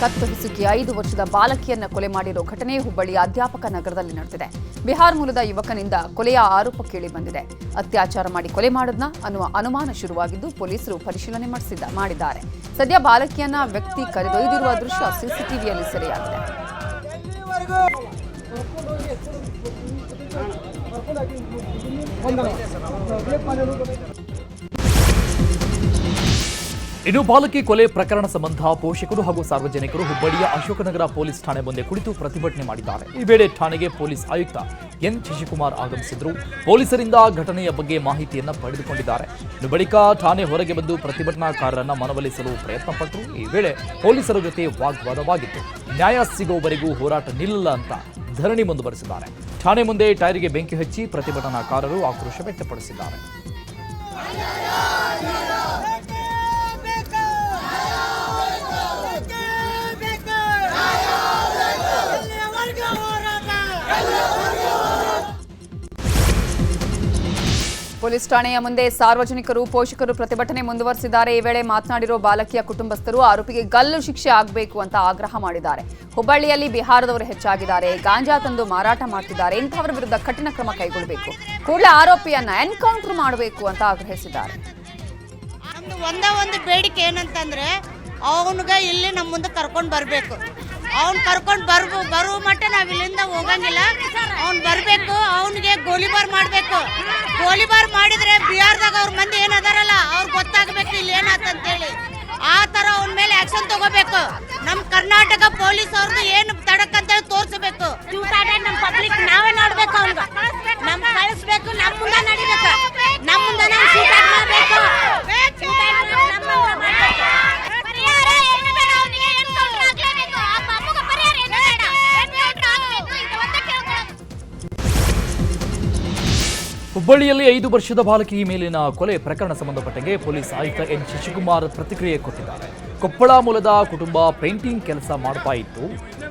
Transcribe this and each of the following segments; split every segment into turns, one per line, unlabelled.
ಕತ್ತು ಹಿಸುಕಿ ಐದು ವರ್ಷದ ಬಾಲಕಿಯನ್ನ ಕೊಲೆ ಮಾಡಿರೋ ಘಟನೆ ಹುಬ್ಬಳ್ಳಿಯ ಅಧ್ಯಾಪಕ ನಗರದಲ್ಲಿ ನಡೆದಿದೆ. ಬಿಹಾರ್ ಮೂಲದ ಯುವಕನಿಂದ ಕೊಲೆಯ ಆರೋಪ ಕೇಳಿ ಬಂದಿದೆ. ಅತ್ಯಾಚಾರ ಮಾಡಿ ಕೊಲೆ ಮಾಡದ್ನ ಅನ್ನುವ ಅನುಮಾನ ಶುರುವಾಗಿದ್ದು ಪೊಲೀಸರು ಪರಿಶೀಲನೆ ಮಾಡಿಸಿದ್ದ ಮಾಡಿದ್ದಾರೆ. ಸದ್ಯ ಬಾಲಕಿಯನ್ನ ವ್ಯಕ್ತಿ ಕರೆದೊಯ್ದಿರುವ ದೃಶ್ಯ ಸಿಸಿಟಿವಿಯಲ್ಲಿ ಸೆರೆಯಾಗಿದೆ.
ಇನ್ನು ಬಾಲಕಿ ಕೊಲೆ ಪ್ರಕರಣ ಸಂಬಂಧ ಪೋಷಕರು ಹಾಗೂ ಸಾರ್ವಜನಿಕರು ಹುಬ್ಬಳ್ಳಿಯ ಅಶೋಕನಗರ ಪೊಲೀಸ್ ಠಾಣೆ ಮುಂದೆ ಕುಳಿತು ಪ್ರತಿಭಟನೆ ಮಾಡಿದ್ದಾರೆ. ಈ ವೇಳೆ ಠಾಣೆಗೆ ಪೊಲೀಸ್ ಆಯುಕ್ತ ಎನ್. ಶಶಿಕುಮಾರ್ ಆಗಮಿಸಿದ್ರು. ಪೊಲೀಸರಿಂದ ಘಟನೆಯ ಬಗ್ಗೆ ಮಾಹಿತಿಯನ್ನು ಪಡೆದುಕೊಂಡಿದ್ದಾರೆ. ಇನ್ನು ಬಳಿಕ ಠಾಣೆ ಹೊರಗೆ ಬಂದು ಪ್ರತಿಭಟನಾಕಾರರನ್ನ ಮನವೊಲಿಸಲು ಪ್ರಯತ್ನಪಟ್ಟರು. ಈ ವೇಳೆ ಪೊಲೀಸರ ಜೊತೆ ವಾಗ್ವಾದವಾಗಿತ್ತು. ನ್ಯಾಯ ಸಿಗುವವರೆಗೂ ಹೋರಾಟ ನಿಲ್ಲಲ್ಲ ಅಂತ ಧರಣಿ ಮುಂದುವರೆಸಿದ್ದಾರೆ. ಠಾಣೆ ಮುಂದೆ ಟೈರಿಗೆ ಬೆಂಕಿ ಹಚ್ಚಿ ಪ್ರತಿಭಟನಾಕಾರರು ಆಕ್ರೋಶ ವ್ಯಕ್ತಪಡಿಸಿದ್ದಾರೆ.
ಪೊಲೀಸ್ ಠಾಣೆಯ ಮುಂದೆ ಸಾರ್ವಜನಿಕರು, ಪೋಷಕರು ಪ್ರತಿಭಟನೆ ಮುಂದುವರೆಸಿದ್ದಾರೆ. ಈ ವೇಳೆ ಮಾತನಾಡಿರೋ ಬಾಲಕಿಯ ಕುಟುಂಬಸ್ಥರು ಆರೋಪಿಗೆ ಗಲ್ಲು ಶಿಕ್ಷೆ ಆಗಬೇಕು ಅಂತ ಆಗ್ರಹ ಮಾಡಿದ್ದಾರೆ. ಹುಬ್ಬಳ್ಳಿಯಲ್ಲಿ ಬಿಹಾರದವರು ಹೆಚ್ಚಾಗಿದ್ದಾರೆ. ಗಾಂಜಾ ತಂದು ಮಾರಾಟ ಮಾಡ್ತಿದ್ದಾರೆ. ಇಂಥವರ ವಿರುದ್ಧ ಕಠಿಣ ಕ್ರಮ ಕೈಗೊಳ್ಳಬೇಕು. ಕೂಡಲೇ ಆರೋಪಿಯನ್ನ ಎನ್ಕೌಂಟರ್ ಮಾಡಬೇಕು ಅಂತ ಆಗ್ರಹಿಸಿದ್ದಾರೆ.
ಒಂದೇ ಒಂದು ಬೇಡಿಕೆ ಏನಂತಂದ್ರೆ, ಅವನಿಗೆ ಇಲ್ಲಿ ನಮ್ಮ ಮುಂದೆ ಕರ್ಕೊಂಡು ಬರಬೇಕು. ಅವ್ನು ಕರ್ಕೊಂಡು ಬರ್ಬು ಬರುವ ಮಟ್ಟ ನಾವು ಇಲ್ಲಿಂದ ಹೋಗಂಗಿಲ್ಲ. ಅವ್ನು ಬರಬೇಕು, ಅವನಿಗೆ ಗೋಲಿಬಾರ್ ಮಾಡಬೇಕು. ಗೋಲಿಬಾರ್ ಮಾಡಿದ್ರೆ ಬಿಹಾರದಾಗ ಅವ್ರ ಮಂದಿ ಏನದಾರಲ್ಲ ಅವ್ರಿಗೆ ಗೊತ್ತಾಗಬೇಕು ಇಲ್ಲಿ ಏನಾತಂತೇಳಿ ಆ ಥರ ಅವನ ಮೇಲೆ ಆಕ್ಷನ್ ತಗೋಬೇಕು. ನಮ್ಮ ಕರ್ನಾಟಕ ಪೊಲೀಸ್ ಅವ್ರದ್ದು ಏನು ತಡಕ್ ಅಂತೇಳಿ ತೋರಿಸಬೇಕು. ನಮ್ಮ ಪಬ್ಲಿಕ್ ನಾವೇ ನೋಡ್ಬೇಕು ಅವ್ನಿಗೆ. ನಮ್ ಕಳಿಸ್ಬೇಕು ನಮ್ಮ ಮುಂದೆ ನಮ್ಮ
ಹುಬ್ಬಳ್ಳಿಯಲ್ಲಿ ಐದು ವರ್ಷದ ಬಾಲಕಿ ಮೇಲಿನ ಕೊಲೆ ಪ್ರಕರಣ ಸಂಬಂಧಪಟ್ಟಂಗೆ ಪೊಲೀಸ್ ಆಯುಕ್ತ ಎನ್ ಶಶಿಕುಮಾರ್ ಪ್ರತಿಕ್ರಿಯೆ ಕೊಟ್ಟಿದ್ದಾರೆ. ಕೊಪ್ಪಳ ಮೂಲದ ಕುಟುಂಬ ಪೇಂಟಿಂಗ್ ಕೆಲಸ ಮಾಡ್ತಾ ಇತ್ತು.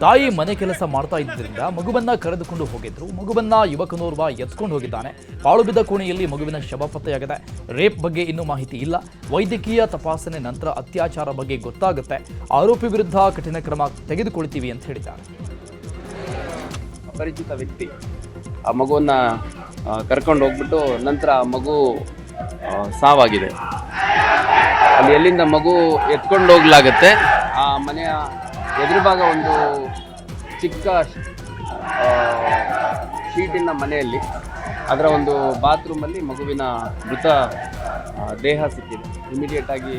ತಾಯಿ ಮನೆ ಕೆಲಸ ಮಾಡ್ತಾ ಇದ್ದರಿಂದ ಮಗುವನ್ನ ಕರೆದುಕೊಂಡು ಹೋಗಿದ್ರು. ಮಗುವನ್ನ ಯುವಕನೋರ್ವ ಎತ್ಕೊಂಡು ಹೋಗಿದ್ದಾನೆ. ಪಾಳುಬಿದ್ದ ಕೋಣೆಯಲ್ಲಿ ಮಗುವಿನ ಶವ ಪತ್ತೆಯಾಗಿದೆ. ರೇಪ್ ಬಗ್ಗೆ ಇನ್ನೂ ಮಾಹಿತಿ ಇಲ್ಲ. ವೈದ್ಯಕೀಯ ತಪಾಸಣೆ ನಂತರ ಅತ್ಯಾಚಾರ ಬಗ್ಗೆ ಗೊತ್ತಾಗುತ್ತೆ. ಆರೋಪಿ ವಿರುದ್ಧ ಕಠಿಣ ಕ್ರಮ ತೆಗೆದುಕೊಳ್ತೀವಿ ಅಂತ ಹೇಳಿದ್ದಾರೆ.
ಅಪರಿಚಿತ ವ್ಯಕ್ತಿ. ಆ ಮಗುವನ್ನ ಕರ್ಕೊಂಡು ಹೋಗ್ಬಿಟ್ಟು ನಂತರ ಮಗು ಸಾವಾಗಿದೆ. ಅಲ್ಲಿ ಎಲ್ಲಿಂದ ಮಗು ಎತ್ಕೊಂಡು ಹೋಗ್ಲಾಗತ್ತೆ, ಆ ಮನೆಯ ಎದುರು ಭಾಗ ಒಂದು ಚಿಕ್ಕ ಶೀಟಿನ ಮನೆಯಲ್ಲಿ, ಅದರ ಒಂದು ಬಾತ್ರೂಮಲ್ಲಿ ಮಗುವಿನ ಮೃತ ದೇಹ ಸಿಕ್ಕಿದೆ. ಇಮಿಡಿಯೇಟ್ ಆಗಿ,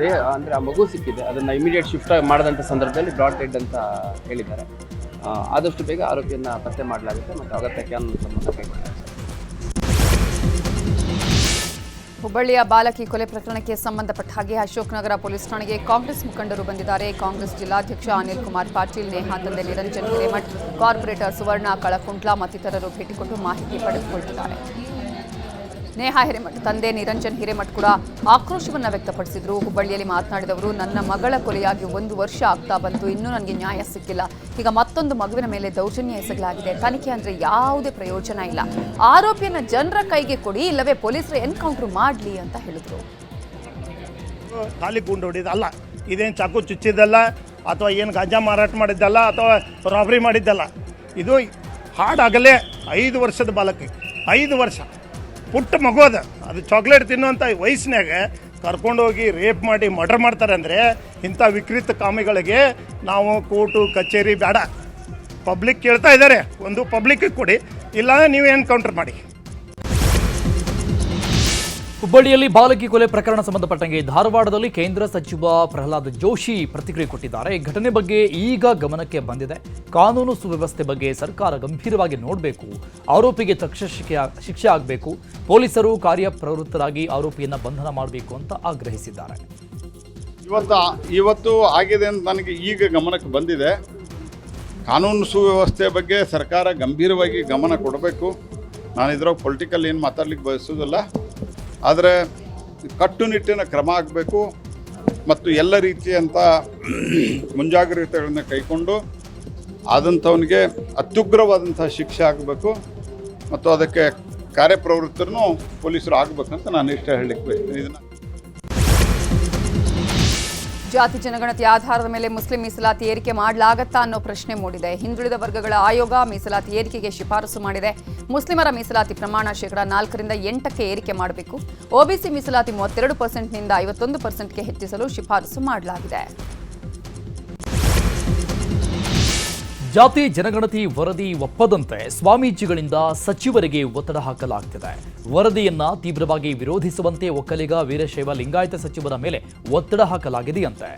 ದೇಹ, ಅಂದರೆ ಆ ಮಗು ಸಿಕ್ಕಿದೆ. ಅದನ್ನು ಇಮಿಡಿಯೇಟ್ ಶಿಫ್ಟ್ ಮಾಡಿದಂಥ ಸಂದರ್ಭದಲ್ಲಿ ಬ್ರಾಡ್ ಡೆಡ್ ಅಂತ ಹೇಳಿದ್ದಾರೆ. ಆದಷ್ಟು ಬೇಗ ಆರೋಗ್ಯನ ಪತ್ತೆ ಮಾಡಲಾಗುತ್ತೆ ಮತ್ತು ಅಗತ್ಯಕ್ಕೆ ಕೈಗೊಳ್ಳಲಾಗುತ್ತೆ
ಹುಬ್ಬಳ್ಳಿಯ ಬಾಲಕಿ ಕೊಲೆ ಪ್ರಕರಣಕ್ಕೆ ಸಂಬಂಧಪಟ್ಟ ಹಾಗೆ ಅಶೋಕ್ ನಗರ ಪೊಲೀಸ್ ಠಾಣೆಗೆ ಕಾಂಗ್ರೆಸ್ ಮುಖಂಡರು ಬಂದಿದ್ದಾರೆ. ಕಾಂಗ್ರೆಸ್ ಜಿಲ್ಲಾಧ್ಯಕ್ಷ ಅನಿಲ್ ಕುಮಾರ್ ಪಾಟೀಲ್ ನೇಹಾ ತಂದೆ ನಿರಂಜನ್ ಹಿರೇಮಠ್, ಕಾರ್ಪೊರೇಟರ್ ಸುವರ್ಣ ಕಳಕುಂಟ್ಲ ಮತ್ತಿತರರು ಭೇಟಿ ಕೊಟ್ಟು ಮಾಹಿತಿ ಪಡೆದುಕೊಳ್ಳುತ್ತಿದ್ದಾರೆ ನೇಹಾ ಹಿರೇಮಠ್, ತಂದೆ ನಿರಂಜನ್ ಹಿರೇಮಠ್ ಕೂಡ ಆಕ್ರೋಶವನ್ನು ವ್ಯಕ್ತಪಡಿಸಿದ್ರು. ಹುಬ್ಬಳ್ಳಿಯಲ್ಲಿ ಮಾತನಾಡಿದವರು, ನನ್ನ ಮಗಳ ಕೊಲೆಯಾಗಿ ಒಂದು ವರ್ಷ ಆಗ್ತಾ ಬಂತು, ಇನ್ನೂ ನನಗೆ ನ್ಯಾಯ ಸಿಕ್ಕಿಲ್ಲ. ಈಗ ಮತ್ತೊಂದು ಮಗುವಿನ ಮೇಲೆ ದೌರ್ಜನ್ಯ ಎಸಗಲಾಗಿದೆ. ತನಿಖೆ ಅಂದರೆ ಯಾವುದೇ ಪ್ರಯೋಜನ ಇಲ್ಲ. ಆರೋಪಿಯನ್ನು ಜನರ ಕೈಗೆ ಕೊಡಿ, ಇಲ್ಲವೇ ಪೊಲೀಸರು ಎನ್ಕೌಂಟರ್ ಮಾಡಲಿ ಅಂತ ಹೇಳಿದರು.
ಖಾಲಿ ಗುಂಡು ಹೊಡಿದಲ್ಲ ಇದೇನು ಚಾಕು ಚುಚ್ಚಿದ್ದಲ್ಲ, ಅಥವಾ ಏನು ಗಾಜಾ ಮಾರಾಟ ಮಾಡಿದ್ದಲ್ಲ, ಅಥವಾ ರಾಬರಿ ಮಾಡಿದ್ದಲ್ಲ? ಇದು ಹಾಡಾಗಲೇ ಐದು ವರ್ಷದ ಬಾಲಕಿ, ಐದು ವರ್ಷ. ಪುಟ್ಟ ಮಗು ಅದ. ಅದು ಚಾಕ್ಲೇಟ್ ತಿನ್ನುವಂಥ ವಯಸ್ಸಿನಾಗ ಕರ್ಕೊಂಡೋಗಿ ರೇಪ್ ಮಾಡಿ ಮರ್ಡರ್ ಮಾಡ್ತಾರೆ ಅಂದರೆ ಇಂಥ ವಿಕೃತ ಕಾಮಿಗಳಿಗೆ ನಾವು ಕೋರ್ಟು, ಕಚೇರಿ ಬೇಡ. ಪಬ್ಲಿಕ್ ಕೇಳ್ತಾ ಇದ್ದಾರೆ. ಒಂದು ಪಬ್ಲಿಕ್ಕಿಗೆ ಕೊಡಿ. ಇಲ್ಲ ನೀವು ಎನ್ಕೌಂಟರ್ ಮಾಡಿ?
ಹುಬ್ಬಳ್ಳಿಯಲ್ಲಿ ಬಾಲಕಿ ಕೊಲೆ ಪ್ರಕರಣ ಸಂಬಂಧಪಟ್ಟಂಗೆ ಧಾರವಾಡದಲ್ಲಿ ಕೇಂದ್ರ ಸಚಿವ ಪ್ರಹ್ಲಾದ್ ಜೋಶಿ ಪ್ರತಿಕ್ರಿಯೆ ಕೊಟ್ಟಿದ್ದಾರೆ. ಘಟನೆ ಬಗ್ಗೆ ಈಗ ಗಮನಕ್ಕೆ ಬಂದಿದೆ. ಕಾನೂನು ಸುವ್ಯವಸ್ಥೆ ಬಗ್ಗೆ ಸರ್ಕಾರ ಗಂಭೀರವಾಗಿ ನೋಡಬೇಕು. ಆರೋಪಿಗೆ ಶಿಕ್ಷೆ ಶಿಕ್ಷೆ ಆಗಬೇಕು. ಪೊಲೀಸರು ಕಾರ್ಯಪ್ರವೃತ್ತರಾಗಿ ಆರೋಪಿಯನ್ನು ಬಂಧನ ಮಾಡಬೇಕು ಅಂತ ಆಗ್ರಹಿಸಿದ್ದಾರೆ.
ಇವತ್ತು ಇವತ್ತು ಆಗಿದೆ ಅಂತ ನನಗೆ ಈಗ ಗಮನಕ್ಕೆ ಬಂದಿದೆ. ಕಾನೂನು ಸುವ್ಯವಸ್ಥೆ ಬಗ್ಗೆ ಸರ್ಕಾರ ಗಂಭೀರವಾಗಿ ಗಮನ ಕೊಡಬೇಕು. ನಾನು ಇದ್ರಾಗ ಪೊಲಿಟಿಕಲ್ ಏನು ಮಾತಾಡ್ಲಿಕ್ಕೆ ಬಯಸೋದಿಲ್ಲ ಆದರೆ ಕಟ್ಟುನಿಟ್ಟಿನ ಕ್ರಮ ಆಗಬೇಕು ಮತ್ತು ಎಲ್ಲ ರೀತಿಯಂಥ ಮುಂಜಾಗ್ರತೆಗಳನ್ನು ಕೈಕೊಂಡು ಆದಂಥವನಿಗೆ ಅತ್ಯುಗ್ರವಾದಂಥ ಶಿಕ್ಷೆ ಆಗಬೇಕು ಮತ್ತು ಅದಕ್ಕೆ ಕಾರ್ಯಪ್ರವೃತ್ತರೂ ಪೊಲೀಸರು ಆಗಬೇಕಂತ ನಾನು ಇಷ್ಟ ಹೇಳಲಿಕ್ಕೆ ಬಯಸ್ತೀನಿ. ಇದನ್ನು
ಜಾತಿ ಜನಗಣತಿ ಆಧಾರದ ಮೇಲೆ ಮುಸ್ಲಿಂ ಮೀಸಲಾತಿ ಏರಿಕೆ ಮಾಡಲಾಗತ್ತಾ ಅನ್ನೋ ಪ್ರಶ್ನೆ ಮೂಡಿದೆ. ಹಿಂದುಳಿದ ವರ್ಗಗಳ ಆಯೋಗ ಮೀಸಲಾತಿ ಏರಿಕೆಗೆ ಶಿಫಾರಸು ಮಾಡಿದೆ. ಮುಸ್ಲಿಮರ ಮೀಸಲಾತಿ ಪ್ರಮಾಣ ಶೇಕಡಾ ನಾಲ್ಕರಿಂದ ಎಂಟಕ್ಕೆ ಏರಿಕೆ ಮಾಡಬೇಕು. ಒಬಿಸಿ ಮೀಸಲಾತಿ ಮೂವತ್ತೆರಡು ಪರ್ಸೆಂಟ್ನಿಂದ ಐವತ್ತೊಂದು ಪರ್ಸೆಂಟ್ಗೆ ಹೆಚ್ಚಿಸಲು ಶಿಫಾರಸು ಮಾಡಲಾಗಿದೆ.
ಜಾತಿ ಜನಗಣತಿ ವರದಿ ಒಪ್ಪದಂತೆ ಸ್ವಾಮೀಜಿಗಳಿಂದ ಸಚಿವರಿಗೆ ಒತ್ತಡ ಹಾಕಲಾಗ್ತಿದೆ. ವರದಿಯನ್ನ ತೀವ್ರವಾಗಿ ವಿರೋಧಿಸುವಂತೆ ಒಕ್ಕಲಿಗ, ವೀರಶೈವ ಲಿಂಗಾಯತ ಸಚಿವರ ಮೇಲೆ ಒತ್ತಡ ಹಾಕಲಾಗಿದೆಯಂತೆ.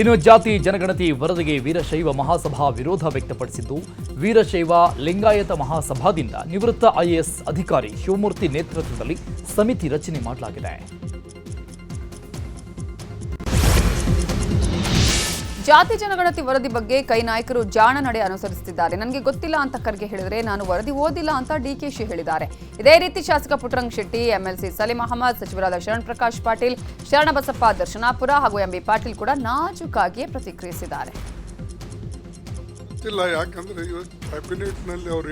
ಇನ್ನು ಜಾತಿ ಜನಗಣತಿ ವರದಿಗೆ ವೀರಶೈವ ಮಹಾಸಭಾ ವಿರೋಧ ವ್ಯಕ್ತಪಡಿಸಿದ್ದು, ವೀರಶೈವ ಲಿಂಗಾಯತ ಮಹಾಸಭಾದಿಂದ ನಿವೃತ್ತ ಐಎಎಸ್ ಅಧಿಕಾರಿ ಶಿವಮೂರ್ತಿ ನೇತೃತ್ವದಲ್ಲಿ ಸಮಿತಿ ರಚನೆ ಮಾಡಲಾಗಿದೆ.
ಜಾತಿ ಜನಗಣತಿ ವರದಿ ಬಗ್ಗೆ ಕೈ ನಾಯಕರು ಜಾಣ ನಡೆ ಅನುಸರಿಸುತ್ತಿದ್ದಾರೆ. ನನಗೆ ಗೊತ್ತಿಲ್ಲ ಅಂತ ಖರ್ಗೆ ಹೇಳಿದರೆ ನಾನು ವರದಿ ಓದಿಲ್ಲ ಅಂತ ಡಿಕೆಶಿ ಹೇಳಿದ್ದಾರೆ. ಇದೇ ರೀತಿ ಶಾಸಕ ಪುಟ್ಟರಂಗ್ ಶೆಟ್ಟಿ, ಎಂಎಲ್ಸಿ ಸಲೀಂ ಅಹಮದ್, ಸಚಿವರಾದ ಶರಣ್ ಪ್ರಕಾಶ್ ಪಾಟೀಲ್, ಶರಣಬಸಪ್ಪ ದರ್ಶನಾಪುರ ಹಾಗೂ ಎಂಬಿ ಪಾಟೀಲ್ ಕೂಡ ನಾಜೂಕಾಗಿಯೇ ಪ್ರತಿಕ್ರಿಯಿಸಿದ್ದಾರೆ.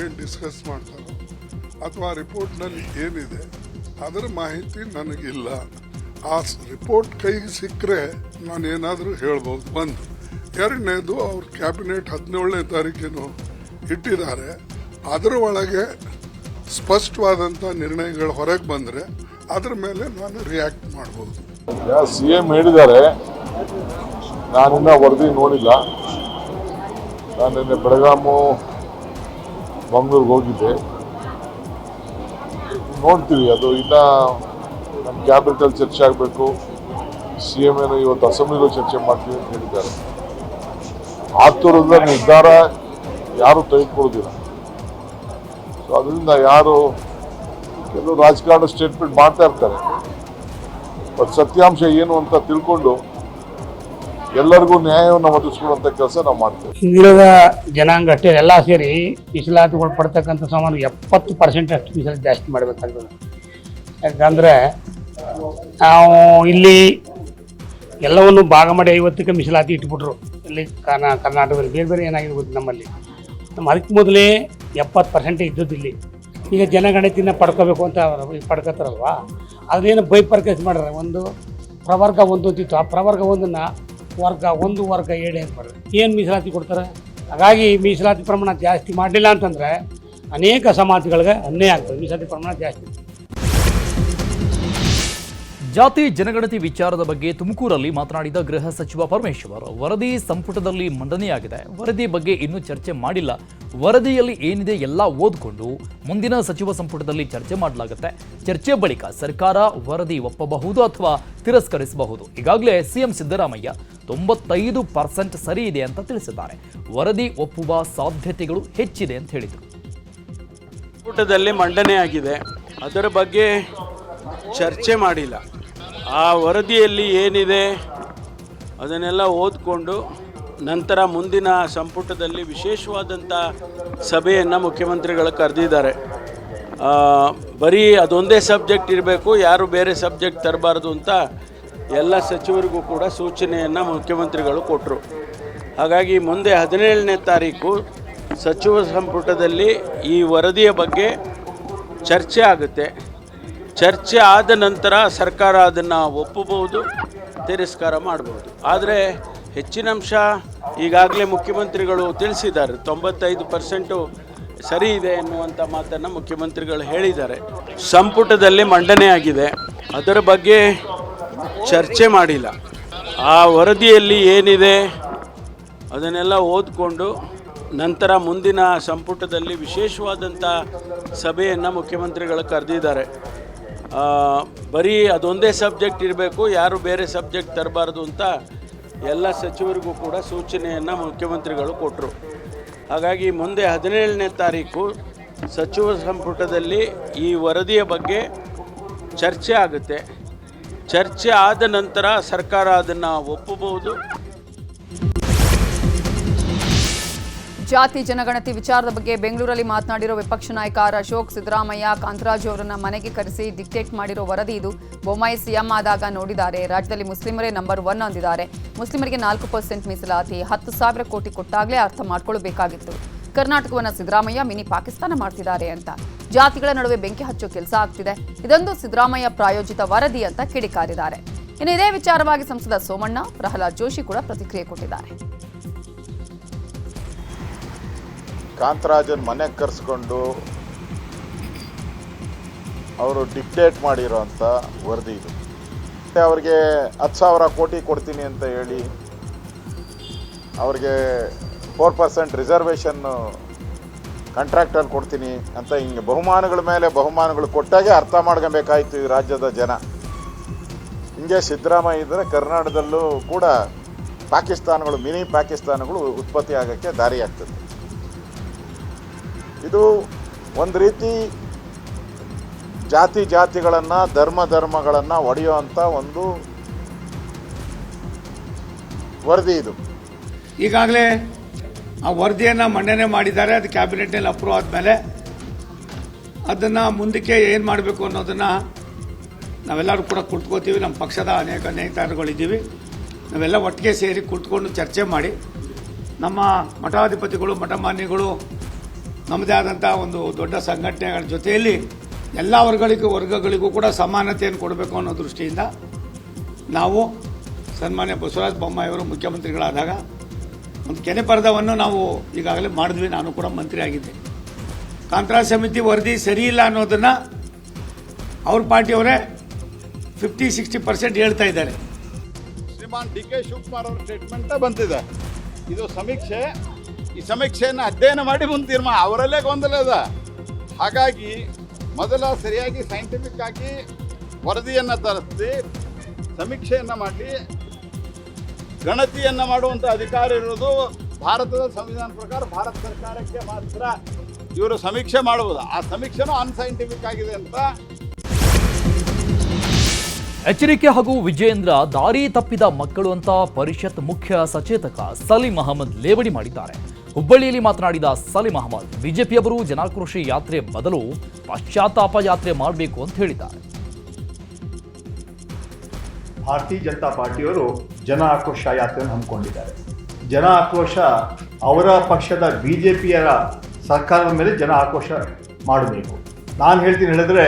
ಏನು ಡಿಸ್ಕಸ್ ಅಥವಾ ರಿಪೋರ್ಟ್ನಲ್ಲಿ ಏನಿದೆ ಅದರ ಮಾಹಿತಿ ನನಗಿಲ್ಲ. ಆ ರಿಪೋರ್ಟ್ ಕೈಗೆ ಸಿಕ್ಕರೆ ನಾನು ಏನಾದರೂ ಹೇಳ್ಬೋದು ಒಂದು ಎರಡನೇದು ಅವ್ರ ಕ್ಯಾಬಿನೆಟ್ ಹದಿನೇಳನೇ ತಾರೀಕೇನು ಇಟ್ಟಿದ್ದಾರೆ. ಅದರ ಒಳಗೆ ಸ್ಪಷ್ಟವಾದಂಥ ನಿರ್ಣಯಗಳು ಹೊರಗೆ ಬಂದರೆ ಅದ್ರ ಮೇಲೆ ನಾನು ರಿಯಾಕ್ಟ್ ಮಾಡ್ಬೋದು.
ಸಿ ಎಂ ಹೇಳಿದ್ದಾರೆ. ನಾನಿನ್ನ ವರದಿ ನೋಡಿಲ್ಲ. ನಾನು ನಿನ್ನೆ ಬೆಳಗಾಮು, ಮಂಗಳೂರಿಗೆ ಹೋಗಿದ್ದೆ. ನೋಡ್ತೀವಿ, ಅದು ಇನ್ನೂ ನಮ್ಮ ಕ್ಯಾಬಿನೆಟಲ್ಲಿ ಚರ್ಚೆ ಆಗಬೇಕು. ಸಿ ಎಂ ಏನು ಇವತ್ತು ಅಸೆಂಬ್ಲಿಗೂ ಚರ್ಚೆ ಮಾಡ್ತೀವಿ ಅಂತ ಹೇಳಿದ್ದಾರೆ. ಆತುರದ ನಿರ್ಧಾರ ಯಾರು ತೆಗೆದುಕೊಳ್ಳೋದಿಲ್ಲ ಸೊ ಅದರಿಂದ ಯಾರು ಕೆಲವು ರಾಜಕಾರಣ ಸ್ಟೇಟ್ಮೆಂಟ್ ಮಾಡ್ತಾ ಇರ್ತಾರೆ. ಬಟ್ ಸತ್ಯಾಂಶ ಏನು ಅಂತ ತಿಳ್ಕೊಂಡು ಎಲ್ಲರಿಗೂ ನ್ಯಾಯವನ್ನು ಒದಗಿಸ್ಕೊಡುವಂಥ ಕೆಲಸ ನಾವು ಮಾಡ್ತೇವೆ.
ಹಿಂದುಳಿದ ಜನಾಂಗ ಅಷ್ಟೇ, ಎಲ್ಲ ಸೇರಿ ಮೀಸಲಾತಿಗಳು ಪಡ್ತಕ್ಕಂಥ ಸಾಮಾನು ಎಪ್ಪತ್ತು ಪರ್ಸೆಂಟ್ ಅಷ್ಟು ಮೀಸಲಾತಿ ಜಾಸ್ತಿ ಮಾಡಬೇಕಾಗ್ತದೆ. ಯಾಕಂದರೆ ನಾವು ಇಲ್ಲಿ ಎಲ್ಲವನ್ನು ಭಾಗ ಮಾಡಿ ಐವತ್ತಕ್ಕೆ ಮೀಸಲಾತಿ ಇಟ್ಬಿಟ್ರು. ಇಲ್ಲಿ ಕರ್ನಾ, ಕರ್ನಾಟಕದಲ್ಲಿ ಬೇರೆ ಬೇರೆ ಏನಾಗಿರ್ಬೋದು ನಮ್ಮಲ್ಲಿ. ನಮ್ಮ ಅದಕ್ಕೆ ಮೊದಲೇ ಎಪ್ಪತ್ತು ಪರ್ಸೆಂಟ್ ಇದ್ದದ್ದು ಇಲ್ಲಿ. ಈಗ ಜನಗಣತಿನ ಪಡ್ಕೋಬೇಕು ಅಂತ ಪಡ್ಕೋತಾರಲ್ವಾ? ಅದನ್ನೇನು ಬೈಪರ್ಕೇಸ್ ಮಾಡ್ರೆ ಒಂದು ಪ್ರವರ್ಗ ಒಂದು ಅಂತಿತ್ತು ಆ ಪ್ರವರ್ಗ ಒಂದನ್ನು ವರ್ಗ ಒಂದು, ವರ್ಗ ಏಳು ಅಂತ ಮಾಡಿದ್ರೆ ಏನು ಮೀಸಲಾತಿ ಕೊಡ್ತಾರೆ? ಹಾಗಾಗಿ ಮೀಸಲಾತಿ ಪ್ರಮಾಣ ಜಾಸ್ತಿ ಮಾಡಲಿಲ್ಲ ಅಂತಂದರೆ ಅನೇಕ ಸಮಾಜಗಳಿಗೆ ಅನ್ಯಾಯ ಆಗ್ತದೆ. ಮೀಸಲಾತಿ ಪ್ರಮಾಣ ಜಾಸ್ತಿ.
ಜಾತಿ ಜನಗಣತಿ ವಿಚಾರದ ಬಗ್ಗೆ ತುಮಕೂರಲ್ಲಿ ಮಾತನಾಡಿದ ಗೃಹ ಸಚಿವ ಪರಮೇಶ್ವರ್, ವರದಿ ಸಂಪುಟದಲ್ಲಿ ಮಂಡನೆಯಾಗಿದೆ. ವರದಿ ಬಗ್ಗೆ ಇನ್ನೂ ಚರ್ಚೆ ಮಾಡಿಲ್ಲ. ವರದಿಯಲ್ಲಿ ಏನಿದೆ ಎಲ್ಲ ಓದ್ಕೊಂಡು ಮುಂದಿನ ಸಚಿವ ಸಂಪುಟದಲ್ಲಿ ಚರ್ಚೆ ಮಾಡಲಾಗುತ್ತೆ. ಚರ್ಚೆ ಬಳಿಕ ಸರ್ಕಾರ ವರದಿ ಒಪ್ಪಬಹುದು ಅಥವಾ ತಿರಸ್ಕರಿಸಬಹುದು. ಈಗಾಗಲೇ ಸಿಎಂ ಸಿದ್ದರಾಮಯ್ಯ ತೊಂಬತ್ತೈದು ಪರ್ಸೆಂಟ್ ಸರಿ ಇದೆ ಅಂತ ತಿಳಿಸಿದ್ದಾರೆ. ವರದಿ ಒಪ್ಪುವ ಸಾಧ್ಯತೆಗಳು ಹೆಚ್ಚಿದೆ ಅಂತ ಹೇಳಿದರು.
ಸಂಪುಟದಲ್ಲಿ ಮಂಡನೆಯಾಗಿದೆ. ಅದರ ಬಗ್ಗೆ ಚರ್ಚೆ ಮಾಡಿಲ್ಲ. ಆ ವರದಿಯಲ್ಲಿ ಏನಿದೆ ಅದನ್ನೆಲ್ಲ ಓದಿಕೊಂಡು ನಂತರ ಮುಂದಿನ ಸಂಪುಟದಲ್ಲಿ ವಿಶೇಷವಾದಂಥ ಸಭೆಯನ್ನು ಮುಖ್ಯಮಂತ್ರಿಗಳು ಕರೆದಿದ್ದಾರೆ. ಬರೀ ಅದೊಂದೇ ಸಬ್ಜೆಕ್ಟ್ ಇರಬೇಕು, ಯಾರು ಬೇರೆ ಸಬ್ಜೆಕ್ಟ್ ತರಬಾರ್ದು ಅಂತ ಎಲ್ಲ ಸಚಿವರಿಗೂ ಕೂಡ ಸೂಚನೆಯನ್ನು ಮುಖ್ಯಮಂತ್ರಿಗಳು ಕೊಟ್ಟರು ಹಾಗಾಗಿ ಮುಂದೆ ಹದಿನೇಳನೇ ತಾರೀಕು ಸಚಿವ ಸಂಪುಟದಲ್ಲಿ ಈ ವರದಿಯ ಬಗ್ಗೆ ಚರ್ಚೆ ಆಗುತ್ತೆ. ಚರ್ಚೆ ಆದ ನಂತರ ಸರ್ಕಾರ ಅದನ್ನು ಒಪ್ಪಬಹುದು, ತಿರಸ್ಕಾರ ಮಾಡಬಹುದು. ಆದರೆ ಹೆಚ್ಚಿನ ಅಂಶ ಈಗಾಗಲೇ ಮುಖ್ಯಮಂತ್ರಿಗಳು ತಿಳಿಸಿದ್ದಾರೆ, ತೊಂಬತ್ತೈದು ಪರ್ಸೆಂಟು ಸರಿ ಇದೆ ಎನ್ನುವಂಥ ಮಾತನ್ನು ಮುಖ್ಯಮಂತ್ರಿಗಳು ಹೇಳಿದ್ದಾರೆ. ಸಂಪುಟದಲ್ಲಿ ಮಂಡನೆಯಾಗಿದೆ ಅದರ ಬಗ್ಗೆ ಚರ್ಚೆ ಮಾಡಿಲ್ಲ. ಆ ವರದಿಯಲ್ಲಿ ಏನಿದೆ ಅದನ್ನೆಲ್ಲ ಓದಿಕೊಂಡು ನಂತರ ಮುಂದಿನ ಸಂಪುಟದಲ್ಲಿ ವಿಶೇಷವಾದಂಥ ಸಭೆಯನ್ನು ಮುಖ್ಯಮಂತ್ರಿಗಳು ಕರೆದಿದ್ದಾರೆ. ಬರೀ ಅದೊಂದೇ ಸಬ್ಜೆಕ್ಟ್ ಇರಬೇಕು, ಯಾರು ಬೇರೆ ಸಬ್ಜೆಕ್ಟ್ ತರಬಾರ್ದು ಅಂತ ಎಲ್ಲ ಸಚಿವರಿಗೂ ಕೂಡ ಸೂಚನೆಯನ್ನು ಮುಖ್ಯಮಂತ್ರಿಗಳು ಕೊಟ್ಟರು ಹಾಗಾಗಿ ಮುಂದೆ ಹದಿನೇಳನೇ ತಾರೀಕು ಸಚಿವ ಸಂಪುಟದಲ್ಲಿ ಈ ವರದಿಯ ಬಗ್ಗೆ ಚರ್ಚೆ ಆಗುತ್ತೆ. ಚರ್ಚೆ ಆದ ನಂತರ ಸರ್ಕಾರ ಅದನ್ನು ಒಪ್ಪಬಹುದು
ಜಾತಿ ಜನಗಣತಿ ವಿಚಾರದ ಬಗ್ಗೆ ಬೆಂಗಳೂರಲ್ಲಿ ಮಾತನಾಡಿರೋ ವಿಪಕ್ಷ ನಾಯಕ ಅಶೋಕ್, ಸಿದ್ದರಾಮಯ್ಯ, ಕಾಂತರಾಜು ಅವರನ್ನ ಮನೆಗೆ ಕರೆಸಿ ಡಿಕ್ಟೇಟ್ ಮಾಡಿರೋ ವರದಿ ಇದು. ಬೊಮ್ಮಾಯಿ ಸಿಎಂ ಆದಾಗ ನೋಡಿದ್ದಾರೆ, ರಾಜ್ಯದಲ್ಲಿ ಮುಸ್ಲಿಮರೇ ನಂಬರ್ ಒನ್ ಅಂದಿದ್ದಾರೆ. ಮುಸ್ಲಿಮರಿಗೆ ನಾಲ್ಕು ಪರ್ಸೆಂಟ್ ಮೀಸಲಾತಿ, ಹತ್ತು ಸಾವಿರ ಕೋಟಿ ಕೊಟ್ಟಾಗಲೇ ಅರ್ಥ ಮಾಡ್ಕೊಳ್ಬೇಕಾಗಿತ್ತು. ಕರ್ನಾಟಕವನ್ನು ಸಿದ್ದರಾಮಯ್ಯ ಮಿನಿ ಪಾಕಿಸ್ತಾನ ಮಾಡ್ತಿದ್ದಾರೆ ಅಂತ. ಜಾತಿಗಳ ನಡುವೆ ಬೆಂಕಿ ಹಚ್ಚೋ ಕೆಲಸ ಆಗ್ತಿದೆ. ಇದೊಂದು ಸಿದ್ದರಾಮಯ್ಯ ಪ್ರಾಯೋಜಿತ ವರದಿ ಅಂತ ಕಿಡಿಕಾರಿದ್ದಾರೆ. ಇನ್ನು ಇದೇ ವಿಚಾರವಾಗಿ ಸಂಸದ ಸೋಮಣ್ಣ, ಪ್ರಹ್ಲಾದ್ ಜೋಶಿ ಕೂಡ ಪ್ರತಿಕ್ರಿಯೆ ಕೊಟ್ಟಿದ್ದಾರೆ.
ಕಾಂತರಾಜನ್ ಮನೆಗೆ ಕರೆಸ್ಕೊಂಡು ಅವರು ಡಿಕ್ಟೇಟ್ ಮಾಡಿರೋಂಥ ವರದಿ ಇದು. ಮತ್ತೆ ಅವ್ರಿಗೆ ಹತ್ತು ಸಾವಿರ ಕೋಟಿ ಕೊಡ್ತೀನಿ ಅಂತ ಹೇಳಿ ಅವ್ರಿಗೆ ಫೋರ್ ಪರ್ಸೆಂಟ್ ರಿಸರ್ವೇಷನ್ನು ಕಾಂಟ್ರಾಕ್ಟಲ್ಲಿ ಕೊಡ್ತೀನಿ ಅಂತ ಹಿಂಗೆ ಬಹುಮಾನಗಳ ಮೇಲೆ ಬಹುಮಾನಗಳು ಕೊಟ್ಟಾಗೆ ಅರ್ಥ ಮಾಡ್ಕೊಬೇಕಾಯ್ತು ಈ ರಾಜ್ಯದ ಜನ. ಹಿಂಗೆ ಸಿದ್ದರಾಮಯ್ಯ ಇದ್ದರೆ ಕರ್ನಾಟಕದಲ್ಲೂ ಕೂಡ ಪಾಕಿಸ್ತಾನಗಳು, ಮಿನಿ ಪಾಕಿಸ್ತಾನಗಳು ಉತ್ಪತ್ತಿ ಆಗೋಕ್ಕೆ ದಾರಿಯಾಗ್ತದೆ. ಇದು ಒಂದು ರೀತಿ ಜಾತಿ ಜಾತಿಗಳನ್ನು, ಧರ್ಮ ಧರ್ಮಗಳನ್ನು ಒಡೆಯುವಂಥ ಒಂದು ವರದಿ ಇದು.
ಈಗಾಗಲೇ ಆ ವರದಿಯನ್ನು ಮಂಡನೆ ಮಾಡಿದ್ದಾರೆ, ಅದು ಕ್ಯಾಬಿನೆಟ್ನಲ್ಲಿ ಅಪ್ರೂವ್ ಆದಮೇಲೆ. ಅದನ್ನು ಮುಂದಕ್ಕೆ ಏನು ಮಾಡಬೇಕು ಅನ್ನೋದನ್ನು ನಾವೆಲ್ಲರೂ ಕೂಡ ಕುಳಿತುಕೋತೀವಿ ನಮ್ಮ ಪಕ್ಷದ ಅನೇಕ ನೇತಾರಗಳಿದ್ದೀವಿ. ನಾವೆಲ್ಲ ಒಟ್ಟಿಗೆ ಸೇರಿ ಕುಳಿತುಕೊಂಡು ಚರ್ಚೆ ಮಾಡಿ, ನಮ್ಮ ಮಠಾಧಿಪತಿಗಳು, ಮಠಮಾನ್ಯಗಳು ನಮ್ಮದೇ ಆದಂಥ ಒಂದು ದೊಡ್ಡ ಸಂಘಟನೆಗಳ ಜೊತೆಯಲ್ಲಿ ಎಲ್ಲ ವರ್ಗಗಳಿಗೂ ವರ್ಗಗಳಿಗೂ ಕೂಡ ಸಮಾನತೆಯನ್ನು ಕೊಡಬೇಕು ಅನ್ನೋ ದೃಷ್ಟಿಯಿಂದ ನಾವು ಸನ್ಮಾನ್ಯ ಬಸವರಾಜ ಬೊಮ್ಮಾಯಿಯವರು ಮುಖ್ಯಮಂತ್ರಿಗಳಾದಾಗ ಒಂದು ಕೆನೆ ಪರದವನ್ನು ನಾವು ಈಗಾಗಲೇ ಮಾಡಿದ್ವಿ, ನಾನು ಕೂಡ ಮಂತ್ರಿ ಆಗಿದ್ದೆ. ಕಾಂತರಾಜ್ ಸಮಿತಿ ವರದಿ ಸರಿ ಇಲ್ಲ ಅನ್ನೋದನ್ನು ಅವ್ರ ಪಾರ್ಟಿಯವರೇ ಫಿಫ್ಟಿ, ಸಿಕ್ಸ್ಟಿ ಪರ್ಸೆಂಟ್ ಹೇಳ್ತಾ ಇದ್ದಾರೆ.
ಶ್ರೀಮಾನ್ ಡಿ ಕೆ ಶಿವಕುಮಾರ್ ಅವರ ಸ್ಟೇಟ್ಮೆಂಟ್ ಬಂದಿದೆ ಇದು ಸಮೀಕ್ಷೆ. ಈ ಸಮೀಕ್ಷೆಯನ್ನು ಅಧ್ಯಯನ ಮಾಡಿ ಮುಂದೆ ತೀರ್ಮಾನ. ಅವರಲ್ಲೇ ಗೊಂದಲ ಅದ. ಹಾಗಾಗಿ ಮೊದಲ ಸರಿಯಾಗಿ ಸೈಂಟಿಫಿಕ್ ಆಗಿ ವರದಿಯನ್ನು ತರಿಸಿ, ಸಮೀಕ್ಷೆಯನ್ನು ಮಾಡಿ, ಗಣತಿಯನ್ನು ಮಾಡುವಂಥ ಅಧಿಕಾರ ಇರುವುದು ಭಾರತದ ಸಂವಿಧಾನ ಪ್ರಕಾರ, ಭಾರತ ಸರ್ಕಾರಕ್ಕೆ ಮಾತ್ರ ಇವರು ಸಮೀಕ್ಷೆ ಮಾಡಬಹುದು ಆ ಸಮೀಕ್ಷೆನೂ ಅನ್ಸೈಂಟಿಫಿಕ್ ಆಗಿದೆ ಅಂತ.
ಎಚ್ಚರಿಕೆ ಹಾಗೂ ವಿಜಯೇಂದ್ರ ದಾರಿ ತಪ್ಪಿದ ಮಕ್ಕಳು ಅಂತ ಪರಿಷತ್ ಮುಖ್ಯ ಸಚೇತಕ ಸಲೀಂ ಅಹಮದ್ ಲೇವಡಿ ಮಾಡಿದ್ದಾರೆ. ಹುಬ್ಬಳ್ಳಿಯಲ್ಲಿ ಮಾತನಾಡಿದ ಸಲೀಂ ಅಹಮದ್ ಬಿಜೆಪಿಯವರು ಜನಾಕ್ರೋಶ ಯಾತ್ರೆ ಬದಲು ಪಶ್ಚಾತ್ತಾಪ ಯಾತ್ರೆ ಮಾಡಬೇಕು ಅಂತ ಹೇಳಿದ್ದಾರೆ.
ಭಾರತೀಯ ಜನತಾ ಪಾರ್ಟಿಯವರು ಜನ ಆಕ್ರೋಶ ಯಾತ್ರೆಯನ್ನು ಹಮ್ಮಿಕೊಂಡಿದ್ದಾರೆ. ಜನ ಆಕ್ರೋಶ ಅವರ ಪಕ್ಷದ ಬಿ ಜೆ ಸರ್ಕಾರದ ಮೇಲೆ ಜನ ಆಕ್ರೋಶ ಮಾಡಬೇಕು. ನಾನು ಹೇಳ್ತೀನಿ ಹೇಳಿದ್ರೆ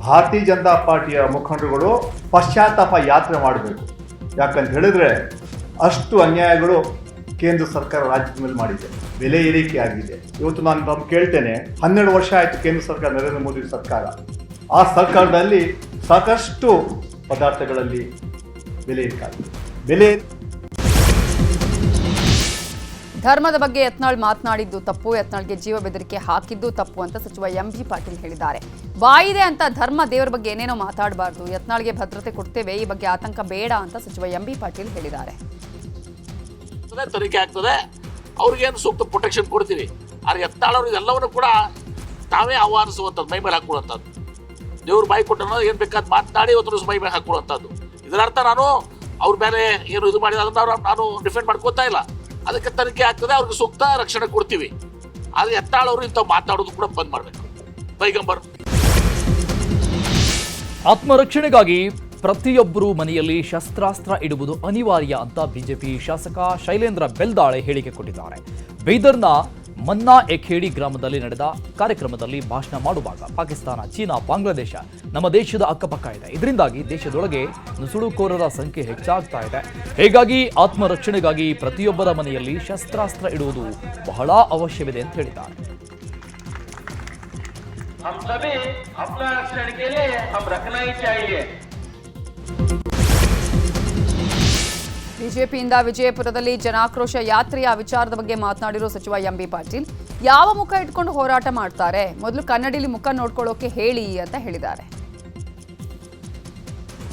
ಭಾರತೀಯ ಜನತಾ ಪಾರ್ಟಿಯ ಮುಖಂಡರುಗಳು ಪಶ್ಚಾತ್ತಾಪ ಯಾತ್ರೆ ಮಾಡಬೇಕು. ಯಾಕಂತ ಹೇಳಿದ್ರೆ ಅಷ್ಟು ಅನ್ಯಾಯಗಳು ಕೇಂದ್ರ ಸರ್ಕಾರ ರಾಜ್ಯದ ಮೇಲೆ ಮಾಡಿದೆ. ಬೆಲೆ ಏರಿಕೆ ಆಗಿದೆ. ಇವತ್ತು ನಾನು ಕೇಳ್ತೇನೆ, ಹನ್ನೆರಡು ವರ್ಷ ಆಯಿತು ಕೇಂದ್ರ ಸರ್ಕಾರ, ನರೇಂದ್ರ ಮೋದಿ ಸರ್ಕಾರ. ಆ ಸರ್ಕಾರದಲ್ಲಿ ಸಾಕಷ್ಟು ಪದಾರ್ಥಗಳಲ್ಲಿ ಬೆಲೆ ಏರಿಕೆ ಬೆಲೆ
ಧರ್ಮದ ಬಗ್ಗೆ ಯತ್ನಾಳ್ ಮಾತನಾಡಿದ್ದು ತಪ್ಪು, ಯತ್ನಾಳ್ಗೆ ಜೀವ ಬೆದರಿಕೆ ಹಾಕಿದ್ದು ತಪ್ಪು ಅಂತ ಸಚಿವ ಎಂ ಬಿ ಪಾಟೀಲ್ ಹೇಳಿದ್ದಾರೆ. ಬಾಯಿದೆ ಅಂತ ಧರ್ಮ ದೇವರ ಬಗ್ಗೆ ಏನೇನೋ ಮಾತಾಡಬಾರ್ದು, ಯತ್ನಾಳ್ಗೆ ಭದ್ರತೆ ಕೊಡ್ತೇವೆ, ಈ ಬಗ್ಗೆ ಆತಂಕ ಬೇಡ ಅಂತ ಸಚಿವ ಎಂ ಬಿ ಪಾಟೀಲ್ ಹೇಳಿದ್ದಾರೆ.
ಆಗ್ತದೆ, ತನಿಖೆ ಆಗ್ತದೆ. ಅವ್ರಿಗೇನು ಸೂಕ್ತ ಪ್ರೊಟೆಕ್ಷನ್ ಕೊಡ್ತೀವಿ ಆದ್ರೆ ಎತ್ತಾಳವ್ರು ಇದೆಲ್ಲವನ್ನು ಕೂಡ ತಾವೇ ಆಹ್ವಾನಿಸುವಂಥದ್ದು, ಮೈ ಮೇಲೆ ಹಾಕೊಳ್ಳುವಂಥದ್ದು ದೇವ್ರ ಬಾಯಿ ಕೊಟ್ಟನೋ ಏನು ಬೇಕಾದ ಮಾತನಾಡಿ ಇವತ್ತು ದಿವಸ ಮೈ ಮೇಲೆ ಹಾಕೊಳ್ಳುವಂಥದ್ದು ಇದರ ಅರ್ಥ ನಾನು, ಅವ್ರ ಮೇಲೆ ಏನು ಇದು ಮಾಡಿದ ಅದನ್ನು ನಾನು ಡಿಫೆಂಡ್ ಮಾಡ್ಕೋತಾ ಇಲ್ಲ. ಅದಕ್ಕೆ ತನಿಖೆ ಆಗ್ತದೆ, ಅವ್ರಿಗೆ ಸೂಕ್ತ ರಕ್ಷಣೆ ಕೊಡ್ತೀವಿ. ಆದರೆ ಎತ್ತಾಳವರು ಇಂಥ ಮಾತಾಡೋದು ಕೂಡ ಬಂದ್ ಮಾಡಬೇಕು. ಬೈಗಂಬರ್
ಆತ್ಮರಕ್ಷಣೆಗಾಗಿ ಪ್ರತಿಯೊಬ್ಬರೂ ಮನೆಯಲ್ಲಿ ಶಸ್ತ್ರಾಸ್ತ್ರ ಇಡುವುದು ಅನಿವಾರ್ಯ ಅಂತ ಬಿಜೆಪಿ ಶಾಸಕ ಶೈಲೇಂದ್ರ ಬೆಲ್ದಾಳೆ ಹೇಳಿಕೆ ಕೊಟ್ಟಿದ್ದಾರೆ ಬೀದರ್ನ ಮನ್ನಾ ಎಖೇಡಿ ಗ್ರಾಮದಲ್ಲಿ ನಡೆದ ಕಾರ್ಯಕ್ರಮದಲ್ಲಿ ಭಾಷಣ ಮಾಡುವಾಗ ಪಾಕಿಸ್ತಾನ ಚೀನಾ ಬಾಂಗ್ಲಾದೇಶ ನಮ್ಮ ದೇಶದ ಅಕ್ಕಪಕ್ಕ ಇದೆ ಇದರಿಂದಾಗಿ ದೇಶದೊಳಗೆ ನುಸುಳುಕೋರರ ಸಂಖ್ಯೆ ಹೆಚ್ಚಾಗ್ತಾ ಇದೆ ಹೀಗಾಗಿ ಆತ್ಮರಕ್ಷಣೆಗಾಗಿ ಪ್ರತಿಯೊಬ್ಬರ ಮನೆಯಲ್ಲಿ ಶಸ್ತ್ರಾಸ್ತ್ರ ಇಡುವುದು ಬಹಳ ಅವಶ್ಯವಿದೆ ಅಂತ ಹೇಳಿದ್ದಾರೆ
हम सभी अपना रक्षण के लिए हम रखना ही चाहिए
ಬಿಜೆಪಿಯಿಂದ ವಿಜಯಪುರದಲ್ಲಿ ಜನಾಕ್ರೋಶ ಯಾತ್ರೆಯ ವಿಚಾರದ ಬಗ್ಗೆ ಮಾತನಾಡಿರೋ ಸಚಿವ ಎಂ ಬಿ ಪಾಟೀಲ್, ಯಾವ ಮುಖ ಇಟ್ಕೊಂಡು ಹೋರಾಟ ಮಾಡ್ತಾರೆ? ಮೊದಲು ಕನ್ನಡಿಲಿ ಮುಖ ನೋಡ್ಕೊಳ್ಳೋಕೆ ಹೇಳಿ ಅಂತ ಹೇಳಿದ್ದಾರೆ.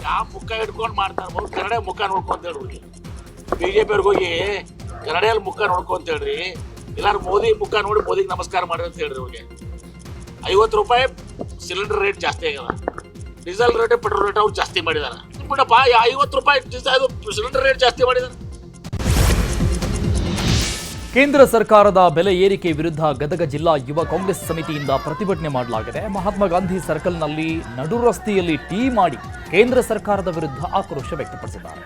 ಯಾವ ಮುಖ ಇಟ್ಕೊಂಡು ಮಾಡ್ತಾರೆ ಕನ್ನಡ ಮುಖ ನೋಡ್ಕೊಂತ ಬಿಜೆಪಿ ಅವ್ರಿಗೆ ಹೋಗಿ ಕನ್ನಡಿಯಲ್ಲಿ ಮುಖ ನೋಡ್ಕೊಂತ ಹೇಳ್ರಿ. ಎಲ್ಲಾರು ಮೋದಿ ಮುಖ ನೋಡಿ ಮೋದಿಗೆ ನಮಸ್ಕಾರ ಮಾಡ್ರಿ ಅಂತ ಹೇಳ್ರಿ ಅವ್ರಿಗೆ. ಐವತ್ತು ರೂಪಾಯಿ ಸಿಲಿಂಡರ್ ರೇಟ್ ಜಾಸ್ತಿ ಆಗ್ಯದ ಡೀಸೆಲ್ ರೇಟ್ ಪೆಟ್ರೋಲ್ ರೇಟ್ ಅವ್ರು ಜಾಸ್ತಿ ಮಾಡಿದಾರೆ. ಬಿಡಪ್ಪ ಐವತ್ತು ರೂಪಾಯಿ ಡೀಸೆಲ್ ಸಿಲಿಂಡರ್ ರೇಟ್ ಜಾಸ್ತಿ ಮಾಡಿದಾರೆ
ಕೇಂದ್ರ ಸರ್ಕಾರದ ಬೆಲೆ ಏರಿಕೆ ವಿರುದ್ಧ ಗದಗ ಜಿಲ್ಲಾ ಯುವ ಕಾಂಗ್ರೆಸ್ ಸಮಿತಿಯಿಂದ ಪ್ರತಿಭಟನೆ ಮಾಡಲಾಗಿದೆ. ಮಹಾತ್ಮ ಗಾಂಧಿ ಸರ್ಕಲ್ನಲ್ಲಿ ನಡು ರಸ್ತೆಯಲ್ಲಿ ಟೀ ಮಾಡಿ ಕೇಂದ್ರ ಸರ್ಕಾರದ ವಿರುದ್ಧ ಆಕ್ರೋಶ ವ್ಯಕ್ತಪಡಿಸಿದ್ದಾರೆ.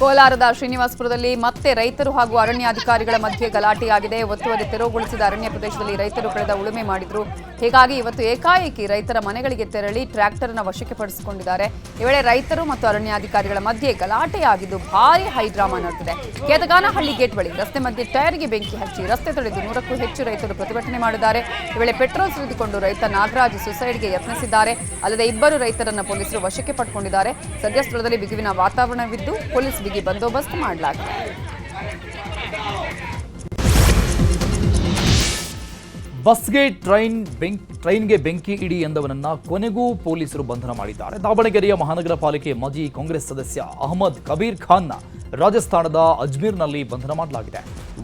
ಕೋಲಾರದ ಶ್ರೀನಿವಾಸಪುರದಲ್ಲಿ ಮತ್ತೆ ರೈತರು ಹಾಗೂ ಅರಣ್ಯಾಧಿಕಾರಿಗಳ ಮಧ್ಯೆ ಗಲಾಟೆಯಾಗಿದೆ. ಒತ್ತುವರಿ ತೆರವುಗೊಳಿಸಿದ ಅರಣ್ಯ ಪ್ರದೇಶದಲ್ಲಿ ರೈತರು ಕಳೆದ ಉಳುಮೆ ಮಾಡಿದ್ರು. ಹೀಗಾಗಿ ಇವತ್ತು ಏಕಾಏಕಿ ರೈತರ ಮನೆಗಳಿಗೆ ತೆರಳಿ ಟ್ರ್ಯಾಕ್ಟರ್ನ ವಶಕ್ಕೆ ಪಡಿಸಿಕೊಂಡಿದ್ದಾರೆ ಈ ವೇಳೆ ರೈತರು ಮತ್ತು ಅರಣ್ಯಾಧಿಕಾರಿಗಳ ಮಧ್ಯೆ ಗಲಾಟೆಯಾಗಿದ್ದು ಭಾರಿ ಹೈಡ್ರಾಮಾ ನಡೆದಿದೆ. ಕೇದಗಾನಹಳ್ಳಿ ಗೇಟ್ ಬಳಿ ರಸ್ತೆ ಮಧ್ಯೆ ಟೈರ್ಗೆ ಬೆಂಕಿ ಹಚ್ಚಿ ರಸ್ತೆ ತೊಳೆದು ನೂರಕ್ಕೂ ಹೆಚ್ಚು ರೈತರು ಪ್ರತಿಭಟನೆ ಮಾಡಿದ್ದಾರೆ. ಈ ವೇಳೆ ಪೆಟ್ರೋಲ್ ಸುರಿದುಕೊಂಡು ರೈತ ನಾಗರಾಜ್ ಸುಸೈಡ್ಗೆ ಯತ್ನಿಸಿದ್ದಾರೆ. ಅಲ್ಲದೆ ಇಬ್ಬರು ರೈತರನ್ನು ಪೊಲೀಸರು ವಶಕ್ಕೆ ಪಡ್ಕೊಂಡಿದ್ದಾರೆ. ಸದ್ಯ ಸ್ಥಳದಲ್ಲಿ ಬಿಗುವಿನ ವಾತಾವರಣವಿದ್ದು ಪೊಲೀಸ್ ಬಿಗಿ ಬಂದೋಬಸ್ತ್ ಮಾಡಲಾಗಿದೆ.
ಬಸ್ಗೆ ಟ್ರೈನ್ ಬೆಂಕ್, ಟ್ರೈನ್ಗೆ ಬೆಂಕಿ ಇಡಿ ಎಂದವನನ್ನ ಕೊನೆಗೂ ಪೊಲೀಸರು ಬಂಧನ ಮಾಡಿದ್ದಾರೆ. ದಾವಣಗೆರೆಯ ಮಹಾನಗರ ಪಾಲಿಕೆ ಮಾಜಿ ಕಾಂಗ್ರೆಸ್ ಸದಸ್ಯ ಅಹಮದ್ ಕಬೀರ್ ಖಾನ್ನ ರಾಜಸ್ಥಾನದ ಅಜ್ಮೀರ್ನಲ್ಲಿ ಬಂಧನ ಮಾಡಲಾಗಿದೆ.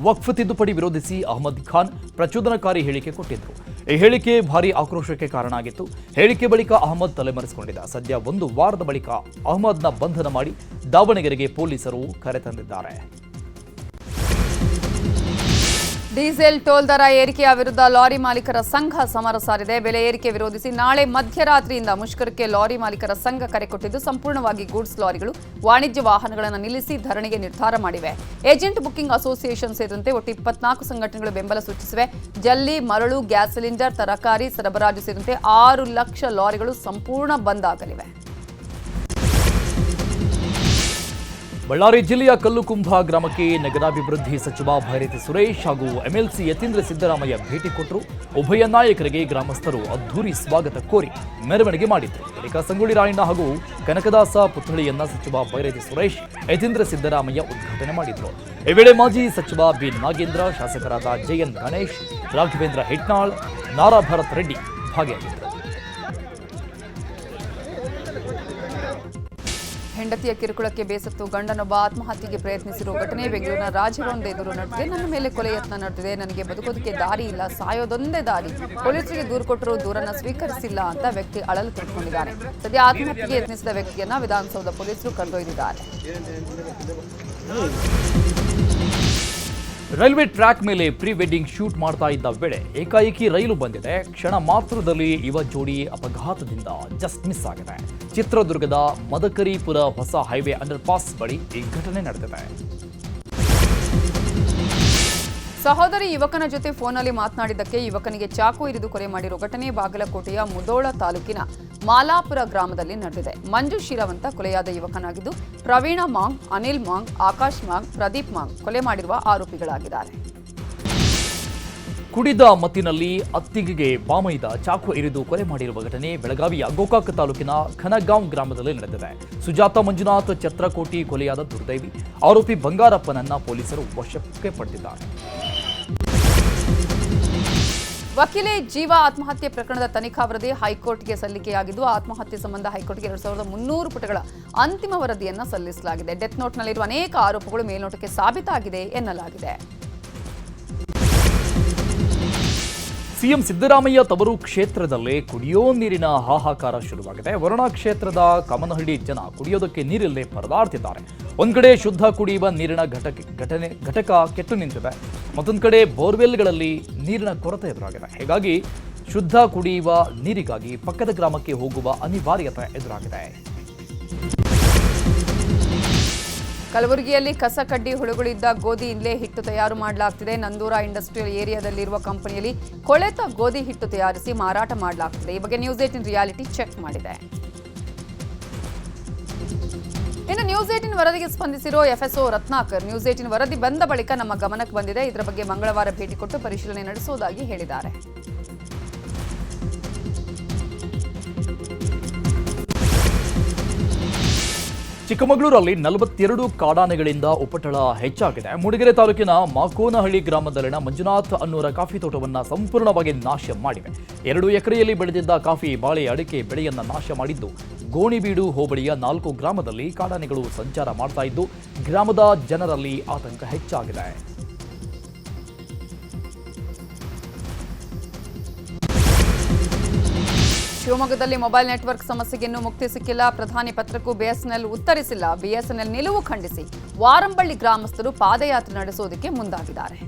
ವಕ್ಫ್ ತಿದ್ದುಪಡಿ ವಿರೋಧಿಸಿ ಅಹಮದ್ ಖಾನ್ ಪ್ರಚೋದನಕಾರಿ ಹೇಳಿಕೆ ಕೊಟ್ಟಿದ್ದರು ಈ ಹೇಳಿಕೆ ಭಾರಿ ಆಕ್ರೋಶಕ್ಕೆ ಕಾರಣ ಆಗಿತ್ತು. ಹೇಳಿಕೆ ಬಳಿಕ ಅಹಮದ್ ತಲೆಮರೆಸಿಕೊಂಡಿದ್ದ. ಸದ್ಯ ಒಂದು ವಾರದ ಬಳಿಕ ಅಹಮದ್ನ ಬಂಧನ ಮಾಡಿ ದಾವಣಗೆರೆಗೆ ಪೊಲೀಸರು ಕರೆತಂದಿದ್ದಾರೆ
ಡೀಸೆಲ್ ಟೋಲ್ ದರ ಏರಿಕೆಯ ವಿರುದ್ಧ ಲಾರಿ ಮಾಲೀಕರ ಸಂಘ ಸಮರ ಸಾರಿದೆ. ಬೆಲೆ ಏರಿಕೆ ವಿರೋಧಿಸಿ ನಾಳೆ ಮಧ್ಯರಾತ್ರಿಯಿಂದ ಮುಷ್ಕರಕ್ಕೆ ಲಾರಿ ಮಾಲೀಕರ ಸಂಘ ಕರೆ ಕೊಟ್ಟಿದ್ದು, ಸಂಪೂರ್ಣವಾಗಿ ಗೂಡ್ಸ್ ಲಾರಿಗಳು ವಾಣಿಜ್ಯ ವಾಹನಗಳನ್ನು ನಿಲ್ಲಿಸಿ ಧರಣಿಗೆ ನಿರ್ಧಾರ ಮಾಡಿವೆ. ಏಜೆಂಟ್ ಬುಕಿಂಗ್ ಅಸೋಸಿಯೇಷನ್ ಸೇರಿದಂತೆ ಒಟ್ಟು ಇಪ್ಪತ್ನಾಲ್ಕು ಸಂಘಟನೆಗಳು ಬೆಂಬಲ ಸೂಚಿಸಿವೆ. ಜಲ್ಲಿ, ಮರಳು, ಗ್ಯಾಸ್ ಸಿಲಿಂಡರ್, ತರಕಾರಿ, ಸರಬರಾಜು ಸೇರಿದಂತೆ ಆರು ಲಕ್ಷ ಲಾರಿಗಳು ಸಂಪೂರ್ಣ ಬಂದ್ ಆಗಲಿವೆ.
ಬಳ್ಳಾರಿ ಜಿಲ್ಲೆಯ ಕಲ್ಲುಕುಂಭ ಗ್ರಾಮಕ್ಕೆ ನಗರಾಭಿವೃದ್ಧಿ ಸಚಿವ ಭೈರತಿ ಸುರೇಶ್ ಹಾಗೂ ಎಂಎಲ್ಸಿ ಯತೀಂದ್ರ ಸಿದ್ದರಾಮಯ್ಯ ಭೇಟಿ ಕೊಟ್ಟರು. ಉಭಯ ನಾಯಕರಿಗೆ ಗ್ರಾಮಸ್ಥರು ಅದ್ಧೂರಿ ಸ್ವಾಗತ ಕೋರಿ ಮೆರವಣಿಗೆ ಮಾಡಿದರು. ಬಳಿಕ ಸಂಗೊಳ್ಳಿ ರಾಯಣ್ಣ ಹಾಗೂ ಕನಕದಾಸ ಪುತ್ಥಳಿಯನ್ನ ಸಚಿವ ಭೈರತಿ ಸುರೇಶ್, ಯತೀಂದ್ರ ಸಿದ್ದರಾಮಯ್ಯ ಉದ್ಘಾಟನೆ ಮಾಡಿದರು. ಈ ವೇಳೆ ಮಾಜಿ ಸಚಿವ ಬಿ ನಾಗೇಂದ್ರ, ಶಾಸಕರಾದ ಜೆಎನ್ ಗಣೇಶ್, ರಾಘವೇಂದ್ರ ಹೆಟ್ನಾಳ್ ನಾರಾ ಭರತ್ ರೆಡ್ಡಿ ಭಾಗಿಯಾಗಿದ್ದರು.
ಹೆಂಡತಿಯ ಕಿರುಕುಳಕ್ಕೆ ಬೇಸತ್ತು ಗಂಡನೊಬ್ಬ ಆತ್ಮಹತ್ಯೆಗೆ ಪ್ರಯತ್ನಿಸಿರುವ ಘಟನೆ ಬೆಂಗಳೂರಿನ ರಾಜಭವನದ ಎದುರು ನಡೆದಿದೆ. ನನ್ನ ಮೇಲೆ ಕೊಲೆ ಯತ್ನ ನಡೆದಿದೆ. ನನಗೆ ಬದುಕೋದಕ್ಕೆ ದಾರಿ ಇಲ್ಲ. ಸಾಯೋದೊಂದೇ ದಾರಿ. ಪೊಲೀಸರಿಗೆ ದೂರು ಕೊಟ್ಟರೂ ದೂರನ್ನ ಸ್ವೀಕರಿಸಿಲ್ಲ ಅಂತ ವ್ಯಕ್ತಿ ಅಳಲು ತೊಡ್ಕೊಂಡಿದ್ದಾನೆ ಸದ್ಯ ಆತ್ಮಹತ್ಯೆಗೆ ಯತ್ನಿಸಿದ ವ್ಯಕ್ತಿಯನ್ನ ವಿಧಾನಸೌಧ ಪೊಲೀಸರು ಕರೆದೊಯ್ದಿದ್ದಾರೆ.
ರೈಲ್ವೆ ಟ್ರ್ಯಾಕ್ ಮೇಲೆ ಪ್ರೀ ವೆಡ್ಡಿಂಗ್ ಶೂಟ್ ಮಾಡ್ತಾ ಇದ್ದ ವೇಳೆ ಏಕಾಏಕಿ ರೈಲು ಬಂದಿದೆ. ಕ್ಷಣ ಮಾತ್ರದಲ್ಲಿ ಯುವ ಜೋಡಿ ಅಪಘಾತದಿಂದ ಜಸ್ಟ್ ಮಿಸ್ ಆಗಿದೆ. ಚಿತ್ರದುರ್ಗದ ಮದಕರಿಪುರ ಹೊಸ ಹೈವೇ ಅಂಡರ್ ಪಾಸ್ ಬಳಿ ಈ ಘಟನೆ ನಡೆದಿದೆ.
ಸಹೋದರಿ ಯುವಕನ ಜೊತೆ ಫೋನಲ್ಲಿ ಮಾತನಾಡಿದ್ದಕ್ಕೆ ಯುವಕನಿಗೆ ಚಾಕು ಇರಿದು ಕೊಲೆ ಮಾಡಿರುವ ಘಟನೆ ಬಾಗಲಕೋಟೆಯ ಮುದೋಳ ತಾಲೂಕಿನ ಮಾಲಾಪುರ ಗ್ರಾಮದಲ್ಲಿ ನಡೆದಿದೆ. ಮಂಜು ಶಿರವಂತ ಕೊಲೆಯಾದ ಯುವಕನಾಗಿದ್ದು, ಪ್ರವೀಣ ಮಾಂಗ್, ಅನಿಲ್ ಮಾಂಗ್, ಆಕಾಶ್ ಮಾಂಗ್, ಪ್ರದೀಪ್ ಮಾಂಗ್ ಕೊಲೆ ಮಾಡಿರುವ ಆರೋಪಿಗಳಾಗಿದ್ದಾರೆ.
ಕುಡಿದ ಮತ್ತಿನಲ್ಲಿ ಅತ್ತಿಗೆಗೆ ಬಾಮೈದ ಚಾಕು ಇರಿದು ಕೊಲೆ ಮಾಡಿರುವ ಘಟನೆ ಬೆಳಗಾವಿಯ ಗೋಕಾಕ್ ತಾಲೂಕಿನ ಖನಗಾಂವ್ ಗ್ರಾಮದಲ್ಲಿ ನಡೆದಿದೆ. ಸುಜಾತ ಮಂಜುನಾಥ್ ಛತ್ರಕೋಟಿ ಕೊಲೆಯಾದ ದುರ್ದೈವಿ. ಆರೋಪಿ ಬಂಗಾರಪ್ಪನನ್ನ ಪೊಲೀಸರು ವಶಕ್ಕೆ ಪಡೆದಿದ್ದಾರೆ.
ವಕೀಲೆ ಜೀವ ಆತ್ಮಹತ್ಯೆ ಪ್ರಕರಣದ ತನಿಖಾ ವರದಿ ಹೈಕೋರ್ಟ್ಗೆ ಸಲ್ಲಿಕೆಯಾಗಿದ್ದು, ಆತ್ಮಹತ್ಯೆ ಸಂಬಂಧ ಹೈಕೋರ್ಟ್ಗೆ ಎರಡು ಸಾವಿರದ ಮುನ್ನೂರು ಪುಟಗಳ ಅಂತಿಮ ವರದಿಯನ್ನು ಸಲ್ಲಿಸಲಾಗಿದೆ. ಡೆತ್ ನೋಟ್ನಲ್ಲಿರುವ ಅನೇಕ ಆರೋಪಗಳು ಮೇಲ್ನೋಟಕ್ಕೆ ಸಾಬೀತಾಗಿದೆ ಎನ್ನಲಾಗಿದೆ.
ಸಿಎಂ ಸಿದ್ದರಾಮಯ್ಯ ತವರು ಕ್ಷೇತ್ರದಲ್ಲಿ ಕುಡಿಯೋ ನೀರಿನ ಹಾಹಾಕಾರ ಶುರುವಾಗಿದೆ. ವರುಣಾ ಕ್ಷೇತ್ರದ ಕಮನಹಳ್ಳಿ ಜನ ಕುಡಿಯೋದಕ್ಕೆ ನೀರಿಲ್ಲದೆ ಪರದಾಡ್ತಿದ್ದಾರೆ. ಒಂದ್ ಕಡೆ ಶುದ್ಧ ಕುಡಿಯುವ ನೀರಿನ ಘಟಕ, ಘಟನೆ, ಘಟಕ ಕೆಟ್ಟು ನಿಂತಿದೆ. ಮತ್ತೊಂದು ಕಡೆ ಬೋರ್ವೆಲ್ಗಳಲ್ಲಿ ನೀರಿನ ಕೊರತೆ ಎದುರಾಗಿದೆ. ಹೀಗಾಗಿ ಶುದ್ಧ ಕುಡಿಯುವ ನೀರಿಗಾಗಿ ಪಕ್ಕದ ಗ್ರಾಮಕ್ಕೆ ಹೋಗುವ ಅನಿವಾರ್ಯತೆ ಎದುರಾಗಿದೆ.
ಕಲಬುರಗಿಯಲ್ಲಿ ಕಸ ಕಡ್ಡಿ ಹುಳುಗಳಿದ್ದ ಗೋಧಿ ಇಲ್ಲೇ ಹಿಟ್ಟು ತಯಾರು ಮಾಡಲಾಗ್ತಿದೆ. ನಂದೂರ ಇಂಡಸ್ಟ್ರಿಯಲ್ ಏರಿಯಾದಲ್ಲಿರುವ ಕಂಪನಿಯಲ್ಲಿ ಕೊಳೆತ ಗೋಧಿ ಹಿಟ್ಟು ತಯಾರಿಸಿ ಮಾರಾಟ ಮಾಡಲಾಗ್ತಿದೆ. ಈ ಬಗ್ಗೆ ನ್ಯೂಸ್ ಏಟಿನ್ ರಿಯಾಲಿಟಿ ಚೆಕ್ ಮಾಡಿದೆ. ಇನ್ನು ನ್ಯೂಸ್ ಏಟಿನ್ ವರದಿಗೆ ಸ್ಪಂದಿಸಿರೋ ಎಫ್ಎಸ್ಒ ರತ್ನಾಕರ್, ನ್ಯೂಸ್ ಏಟಿನ್ ವರದಿ ಬಂದ ಬಳಿಕ ನಮ್ಮ ಗಮನಕ್ಕೆ ಬಂದಿದೆ. ಇದರ ಬಗ್ಗೆ ಮಂಗಳವಾರ ಭೇಟಿ ಕೊಟ್ಟು ಪರಿಶೀಲನೆ ನಡೆಸುವುದಾಗಿ ಹೇಳಿದ್ದಾರೆ.
ಚಿಕ್ಕಮಗಳೂರಲ್ಲಿ ನಲವತ್ತೆರಡು ಕಾಡಾನೆಗಳಿಂದ ಉಪಟಳ ಹೆಚ್ಚಾಗಿದೆ. ಮೂಡಿಗೆರೆ ತಾಲೂಕಿನ ಮಾಕೋನಹಳ್ಳಿ ಗ್ರಾಮದಲ್ಲಿನ ಮಂಜುನಾಥ್ ಅನ್ನೂರ ಕಾಫಿ ತೋಟವನ್ನು ಸಂಪೂರ್ಣವಾಗಿ ನಾಶ ಮಾಡಿವೆ. ಎರಡು ಎಕರೆಯಲ್ಲಿ ಬೆಳೆದಿದ್ದ ಕಾಫಿ ಬಾಳೆ ಅಡಿಕೆ ಬೆಳೆಯನ್ನು ನಾಶ ಮಾಡಿದ್ದು, ಗೋಣಿಬೀಡು ಹೋಬಳಿಯ ನಾಲ್ಕು ಗ್ರಾಮದಲ್ಲಿ ಕಾಡಾನೆಗಳು ಸಂಚಾರ ಮಾಡ್ತಾ ಗ್ರಾಮದ ಜನರಲ್ಲಿ ಆತಂಕ ಹೆಚ್ಚಾಗಿದೆ.
ಶಿವಮೊಗ್ಗದಲ್ಲಿ ಮೊಬೈಲ್ ನೆಟ್ವರ್ಕ್ ಸಮಸ್ಯೆಗೆ ಇನ್ನೂ ಮುಕ್ತಿ ಸಿಕ್ಕಿಲ್ಲ. ಪ್ರಧಾನಿ ಪತ್ರಕ್ಕೂ ಬಿಎಸ್ಎನ್ಎಲ್ ಉತ್ತರಿಸಿಲ್ಲ. ಬಿಎಸ್ಎನ್ಎಲ್ ನಿಲುವು ಖಂಡಿಸಿ ವಾರಂಬಳ್ಳಿ ಗ್ರಾಮಸ್ಥರು ಪಾದಯಾತ್ರೆ ನಡೆಸುವುದಕ್ಕೆ ಮುಂದಾಗಿದ್ದಾರೆ.